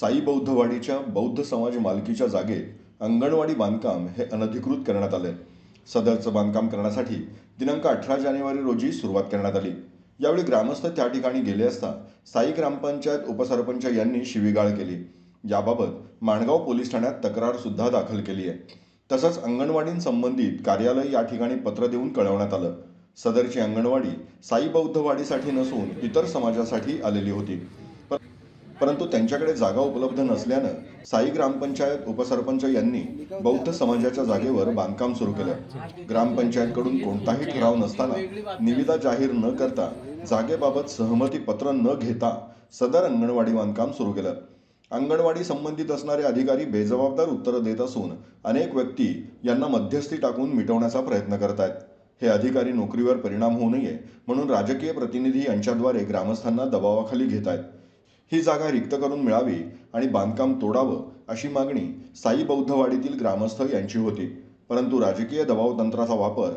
साई बौद्धवाडीच्या बौद्ध समाज मालकीच्या जागेत अंगणवाडी बांधकाम हे अनधिकृत करण्यात आले. सदरचं बांधकाम करण्यासाठी दिनांक अठरा जानेवारी रोजी सुरुवात करण्यात आली. यावेळी ग्रामस्थ त्या ठिकाणी गेले असता साई ग्रामपंचायत उपसरपंच यांनी शिवीगाळ केली. याबाबत माणगाव पोलीस ठाण्यात तक्रार सुद्धा दाखल केली आहे. तसंच अंगणवाडींसंबंधित कार्यालय या ठिकाणी पत्र देऊन कळवण्यात आलं. सदरची अंगणवाडी साई बौद्धवाडीसाठी नसून इतर समाजासाठी आलेली होती. परंतु त्यांच्याकडे जागा उपलब्ध नसल्यानं साई ग्रामपंचायत उपसरपंच यांनी बौद्ध समाजाच्या जागेवर बांधकाम सुरू केलं. ग्रामपंचायतकडून कोणताही ठराव नसताना निविदा जाहीर न करता जागेबाबत सहमती पत्र न घेता सदर अंगणवाडी बांधकाम सुरू केलं. अंगणवाडी संबंधित असणारे अधिकारी बेजबाबदार उत्तरं देत असून अनेक व्यक्ती यांना मध्यस्थी टाकून मिटवण्याचा प्रयत्न करत आहेत हे अधिकारी नोकरीवर परिणाम होऊ नये म्हणून राजकीय प्रतिनिधी यांच्याद्वारे ग्रामस्थांना दबावाखाली घेत आहेत ही जागा रिक्त करून मिळावी आणि बांधकाम तोडावं अशी मागणी साई बौद्धवाडीतील ग्रामस्थ यांची होती. परंतु राजकीय दबाव तंत्राचा वापर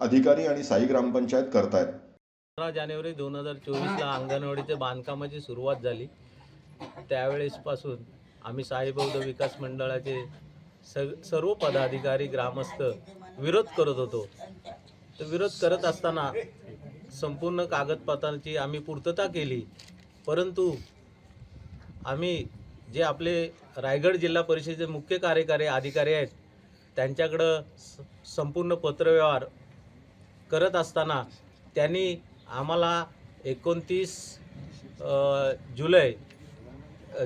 अधिकारी आणि साई ग्रामपंचायत करतायत. पंधरा जानेवारी दोन हजार चोवीसला अंगणवाडीच्या बांधकामाची सुरुवात झाली. त्यावेळेसपासून आम्ही साई बौद्ध विकास मंडळाचे स सर्व पदाधिकारी ग्रामस्थ विरोध करत होतो. तर विरोध करत असताना संपूर्ण कागदपत्रांची आम्ही पूर्तता केली. परंतु आम्ही जे आपले रायगड जिल्हा परिषदेचे मुख्य कार्यकारी अधिकारी आहेत त्यांच्याकडं स- संपूर्ण पत्रव्यवहार करत असताना त्यांनी आम्हाला एकोणतीस जुलै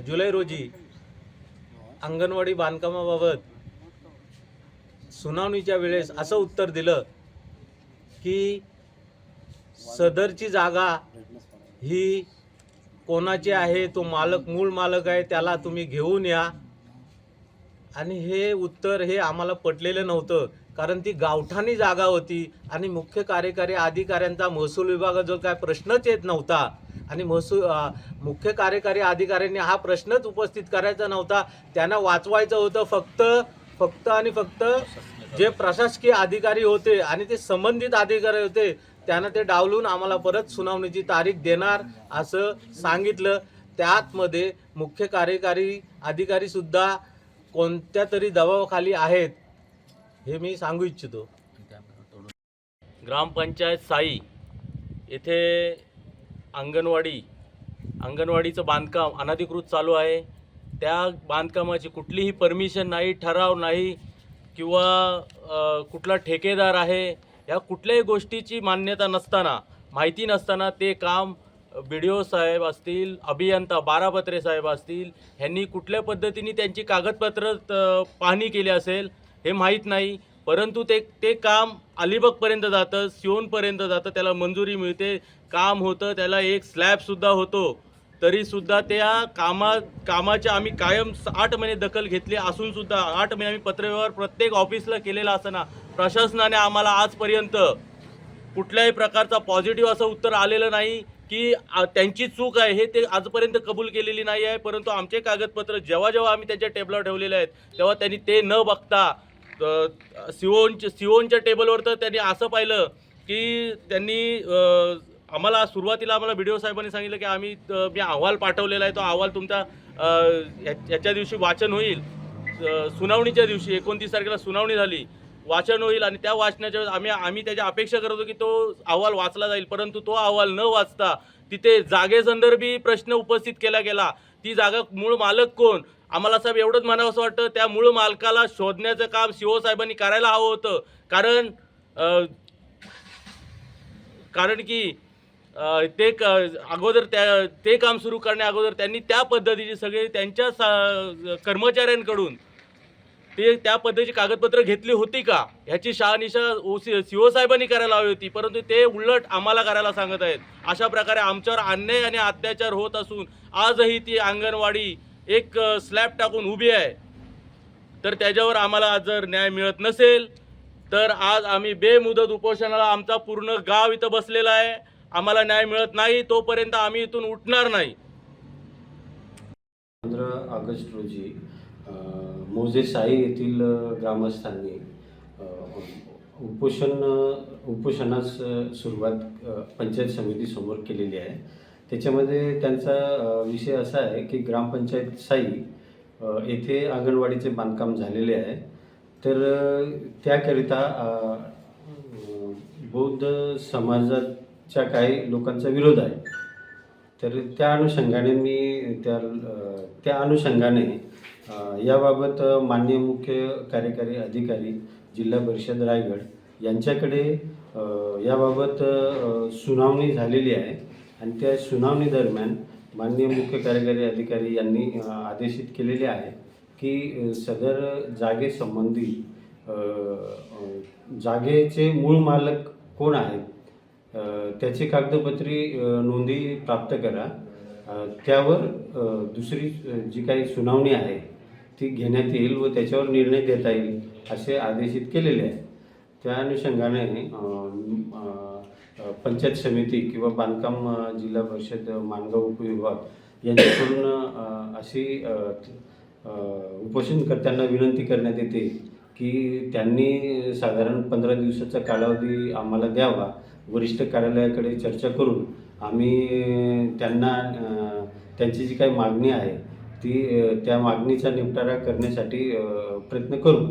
जुलै रोजी अंगणवाडी बांधकामाबाबत सुनावणीच्या वेळेस असं उत्तर दिलं की सदरची जागा ही कोणाचे आहे तो मालक मूळ मालक आहे त्याला तुम्ही घेऊन या. आणि हे उत्तर हे आम्हाला पटलेलं नव्हतं कारण ती गावठाणी जागा होती आणि मुख्य कार्यकारी अधिकाऱ्यांचा महसूल विभागाजवळ काय प्रश्नच येत नव्हता. आणि महसूल मुख्य कार्यकारी अधिकाऱ्यांनी हा प्रश्नच उपस्थित करायचा नव्हता. त्यांना वाचवायचं होतं फक्त फक्त आणि फक्त जे प्रशासकीय अधिकारी होते आणि ते संबंधित अधिकारी होते त्यांना ते डावलून आम्हाला परत सुनावणीची तारीख देणार असं सांगितलं. त्यातमध्ये मुख्य कार्यकारी अधिकारीसुद्धा कोणत्या तरी दबावाखाली आहेत हे मी सांगू इच्छितो. ग्रामपंचायत साई येथे अंगणवाडी अंगणवाडीचं बांधकाम अनधिकृत चालू आहे. त्या बांधकामाची कुठलीही परमिशन नाही ठराव नाही. किंवा कुठला ठेकेदार आहे या कुठल्याही गोष्टीची मान्यता नसताना माहिती नसताना ते काम बी डी ओ साहेब असतील अभियंता बारापत्रे साहेब असतील ह्यांनी कुठल्या पद्धतीने त्यांची कागदपत्र पाहणी केली असेल हे माहीत नाही. परंतु ते ते काम अलिबागपर्यंत जातं सिओनपर्यंत जातं त्याला मंजुरी मिळते. काम होतं त्याला एक स्लॅबसुद्धा होतो. तरीसुद्धा त्या कामा कामाच्या आम्ही कायम आठ महिने दखल घेतली. असूनसुद्धा आठ महिने आम्ही पत्रव्यवहार प्रत्येक ऑफिसला केलेला असताना प्रशासनाने आम्हाला आजपर्यंत कुठल्याही प्रकारचा पॉझिटिव्ह असं उत्तर आलेलं नाही की त्यांची चूक आहे हे ते आजपर्यंत कबूल केलेली नाही आहे. परंतु आमचे कागदपत्र जेव्हा जेव्हा आम्ही त्यांच्या टेबलवर ठेवलेले आहेत तेव्हा त्यांनी ते न बघता सिओनच्या सिओनच्या टेबलवर तर त्यांनी असं पाहिलं की त्यांनी आम्हाला सुरुवातीला आम्हाला बी डी ओ साहेबांनी सांगितलं की आम्ही मी अहवाल पाठवलेला आहे तो अहवाल तुमचा या- याच्या दिवशी वाचन होईल. सुनावणीच्या दिवशी एकोणतीस तारखेला सुनावणी झाली. वाचन होईल आणि त्या वाचनाच्या वेळेस आम्ही आम्ही त्याची अपेक्षा करत होतो की तो अहवाल वाचला जाईल परंतु तो अहवाल न वाचता तिथे जागेसंदर्भी प्रश्न उपस्थित केला गेला. ती जागा मूळ मालक कोण? आम्हाला साहेब एवढंच म्हणावं असं वाटतं त्या मूळ मालकाला शोधण्याचं काम सीओ साहेबांनी करायला हवं होतं. कारण कारण की ते क अगोदर त्या ते काम सुरू करण्या अगोदर त्यांनी त्या पद्धतीचे सगळे त्यांच्या सा कर्मचाऱ्यांकडून ते त्या पद्धतीची कागदपत्र घेतली होती का? ह्याची शहानिशा ओ सी सी ओ साहेबांनी करायला हवी होती. परंतु ते उलट आम्हाला करायला सांगत आहेत. अशा प्रकारे आमच्यावर अन्याय आणि अत्याचार होत असून आजही ती अंगणवाडी एक स्लॅब टाकून उभी आहे. तर त्याच्यावर आम्हाला जर न्याय मिळत नसेल तर आज आम्ही बेमुदत उपोषणाला आमचा पूर्ण गाव इथं बसलेला आहे. आम्हाला न्याय मिळत नाही तोपर्यंत आम्ही इथून उठणार नाही. पंधरा ऑगस्ट रोजी मोजे साई येथील ग्रामस्थांनी उपोषण उपोषणास सुरुवात पंचायत समितीसमोर केलेली आहे. त्याच्यामध्ये त्यांचा विषय असा आहे की ग्रामपंचायत साई येथे अंगणवाडीचे बांधकाम झालेले आहे. तर त्याकरिता बौद्ध समाजात च्या काही लोकांचा विरोध आहे. तर त्या अनुषंगाने मी त्या त्या अनुषंगाने याबाबत मान्य माननीय मुख्य कार्यकारी अधिकारी जिल्हा परिषद रायगड यांच्याकडे याबाबत सुनावणी झालेली आहे. आणि त्या सुनावणी दरम्यान माननीय मुख्य कार्यकारी अधिकारी यांनी आदेशित केलेले आहे की सदर जागेसंबंधी जागेचे मूळ मालक कोण आहेत? त्याची कागदपत्री नोंदी प्राप्त करा. त्यावर दुसरी जी काही सुनावणी आहे ती घेण्यात येईल व त्याच्यावर निर्णय देता येईल असे आदेशित केलेले आहे त्या अनुषंगाने पंचायत समिती किंवा बांधकाम जिल्हा परिषद मानगाव उपविभाग यांच्याकडून अशी उपोषणकर्त्यांना विनंती करण्यात येते की त्यांनी साधारण पंधरा दिवसाचा कालावधी आम्हाला द्यावा. वरिष्ठ कार्यालयाकडे चर्चा करून आम्ही त्यांना त्यांची जी काही मागणी आहे ती त्या मागणीचा निपटारा करण्यासाठी प्रयत्न करू.